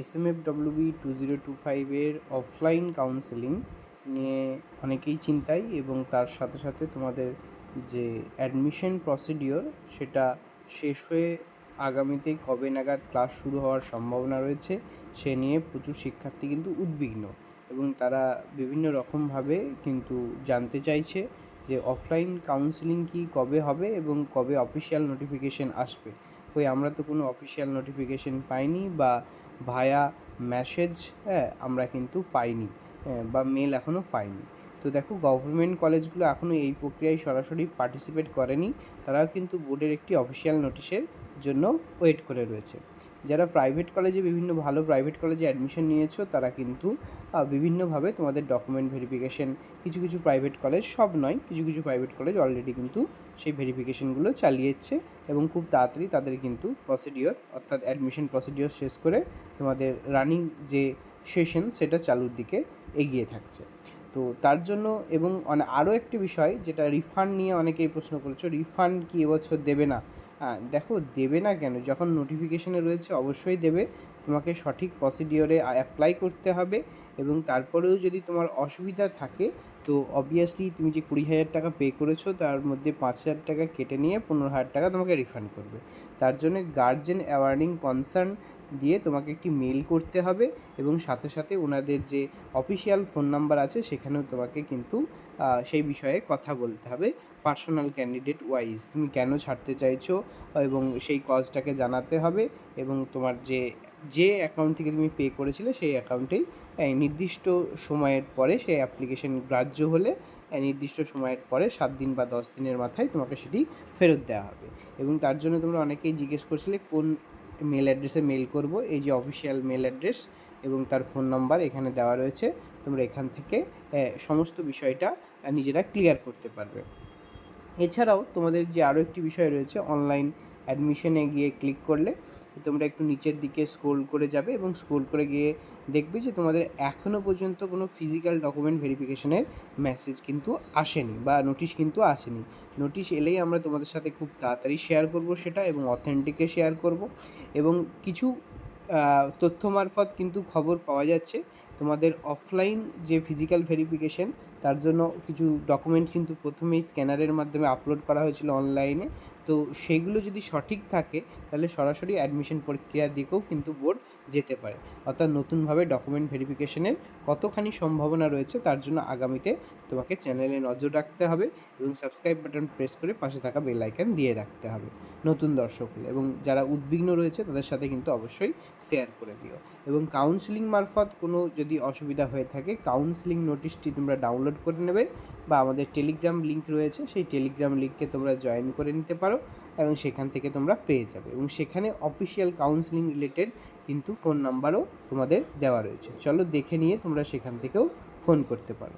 S M F WB two zero two ফাইভের offline counselling নিয়ে অনেকেই চিন্তায় এবং তার সাথে সাথে তোমাদের যে অ্যাডমিশন প্রসিডিওর সেটা শেষ হয়ে আগামীতে কবে নাগাদ ক্লাস শুরু হওয়ার সম্ভাবনা রয়েছে, সে নিয়ে প্রচুর শিক্ষার্থী কিন্তু উদ্বিগ্ন এবং তারা বিভিন্ন রকমভাবে কিন্তু জানতে চাইছে যে অফলাইন কাউন্সেলিং কি কবে হবে এবং কবে অফিসিয়াল নোটিফিকেশন আসবে। কই আমরা তো কোনো অফিসিয়াল নোটিফিকেশন পাইনি বা ভায়া মেসেজ হ্যাঁ আমরা কিন্তু পাইনি হ্যাঁ বা মেল এখনও পাইনি। তো দেখো গভর্নমেন্ট কলেজগুলো এখনও এই প্রক্রিয়ায় সরাসরি পার্টিসিপেট করেনি। তারাও কিন্তু বোর্ডের একটি অফিসিয়াল নোটিশের জন্য ওয়েট করে রয়েছে। যারা প্রাইভেট কলেজে বিভিন্ন ভালো প্রাইভেট কলেজে অ্যাডমিশন নিয়েছো, তারা কিন্তু বিভিন্নভাবে তোমাদের ডকুমেন্ট ভেরিফিকেশন কিছু কিছু প্রাইভেট কলেজ সব নয়, কিছু কিছু প্রাইভেট কলেজ অলরেডি কিন্তু সেই ভেরিফিকেশনগুলো চালিয়েছে এবং খুব তাড়াতাড়ি তাদের কিন্তু প্রসিডিওর অর্থাৎ অ্যাডমিশন প্রসিডিওর শেষ করে তোমাদের রানিং যে সেশন সেটা চালুর দিকে এগিয়ে থাকছে। তো তার জন্য এবং আরও একটি বিষয় যেটা রিফান্ড নিয়ে অনেকেই প্রশ্ন করেছ রিফান্ড কি এবছর দেবে না? দেখো দেবে না কেন? যখন নোটিফিকেশানে রয়েছে অবশ্যই দেবে। তোমাকে সঠিক প্রসিডিওরে অ্যাপ্লাই করতে হবে এবং তারপরেও যদি তোমার অসুবিধা থাকে, তো অবভিয়াসলি তুমি যে কুড়ি হাজার টাকা পে করেছ, তার মধ্যে পাঁচ হাজার টাকা কেটে নিয়ে পনেরো হাজার টাকা তোমাকে রিফান্ড করবে। তার জন্য গার্জেন অ্যাওয়ার্নিং কনসার্ন দিয়ে তোমাকে একটি মেল করতে হবে এবং সাথে সাথে ওনাদের যে অফিসিয়াল ফোন নাম্বার আছে সেখানেও তোমাকে কিন্তু সেই বিষয়ে কথা বলতে হবে পার্সোনাল ক্যান্ডিডেট ওয়াইজ তুমি কেন ছাড়তে চাইছো এবং সেই কজটাকে জানাতে হবে এবং তোমার যে যে অ্যাকাউন্ট থেকে তুমি পে করেছিলে সেই অ্যাকাউন্টেই নির্দিষ্ট সময়ের পরে সেই অ্যাপ্লিকেশন গ্রাহ্য হলে নির্দিষ্ট সময়ের পরে সাত দিন বা দশ দিনের মাথায় তোমাকে সেটি ফেরত দেওয়া হবে। এবং তার জন্য তোমরা অনেকেই জিজ্ঞেস করছিলে কোন মেল অ্যাড্রেসে মেল করব। এই যে অফিসিয়াল মেল অ্যাড্রেস এবং তার ফোন নাম্বার এখানে দেওয়া রয়েছে। তোমরা এখান থেকে সমস্ত বিষয়টা নিজেরা ক্লিয়ার করতে পারবে। এছাড়াও তোমাদের যে আরও একটি বিষয় রয়েছে অনলাইন অ্যাডমিশনে গিয়ে ক্লিক করলে তোমরা একটু নিচের দিকে স্ক্রোল করে যাবে এবং স্ক্রোল করে গিয়ে দেখবে যে তোমাদের এখনও পর্যন্ত কোনো ফিজিক্যাল ডকুমেন্ট ভেরিফিকেশনের মেসেজ কিন্তু আসেনি বা নোটিশ কিন্তু আসেনি। নোটিশ এলেই আমরা তোমাদের সাথে খুব তাড়াতাড়ি শেয়ার করব সেটা এবং অথেন্টিকে শেয়ার করব এবং কিছু তথ্য মারফত কিন্তু খবর পাওয়া যাচ্ছে। তোমাদের অফলাইন যে ফিজিক্যাল ভেরিফিকেশন তার জন্য কিছু ডকুমেন্ট কিন্তু প্রথমেই স্ক্যানারের মাধ্যমে আপলোড করা হয়েছিল অনলাইনে তো সেইগুলো যদি সঠিক থাকে, তাহলে সরাসরি অ্যাডমিশন প্রক্রিয়ার দিকেও কিন্তু বোর্ড যেতে পারে। অর্থাৎ নতুনভাবে ডকুমেন্ট ভেরিফিকেশনের কতখানি সম্ভাবনা রয়েছে, তার জন্য আগামীতে তোমাকে চ্যানেলে নজর রাখতে হবে এবং সাবস্ক্রাইব বাটন প্রেস করে পাশে থাকা বেল আইকন দিয়ে রাখতে হবে নতুন দর্শক এবং যারা উদ্বিগ্ন রয়েছে, তাদের সাথে কিন্তু অবশ্যই শেয়ার করে দিও। এবং কাউন্সিলিং মারফত কোনো যদি অসুবিধা হয়ে থাকে কাউন্সিলিং নোটিশটি তোমরা ডাউনলোড করে নেবে বা আমাদের টেলিগ্রাম লিঙ্ক রয়েছে, সেই টেলিগ্রাম লিঙ্ককে তোমরা জয়েন করে নিতে পারো এবং সেখান থেকে তোমরা পেয়ে যাবে এবং সেখানে অফিসিয়াল কাউন্সিলিং রিলেটেড কিন্তু ফোন নাম্বারও তোমাদের দেওয়া রয়েছে। চলো দেখে নিয়ে তোমরা সেখান থেকেও ফোন করতে পারো।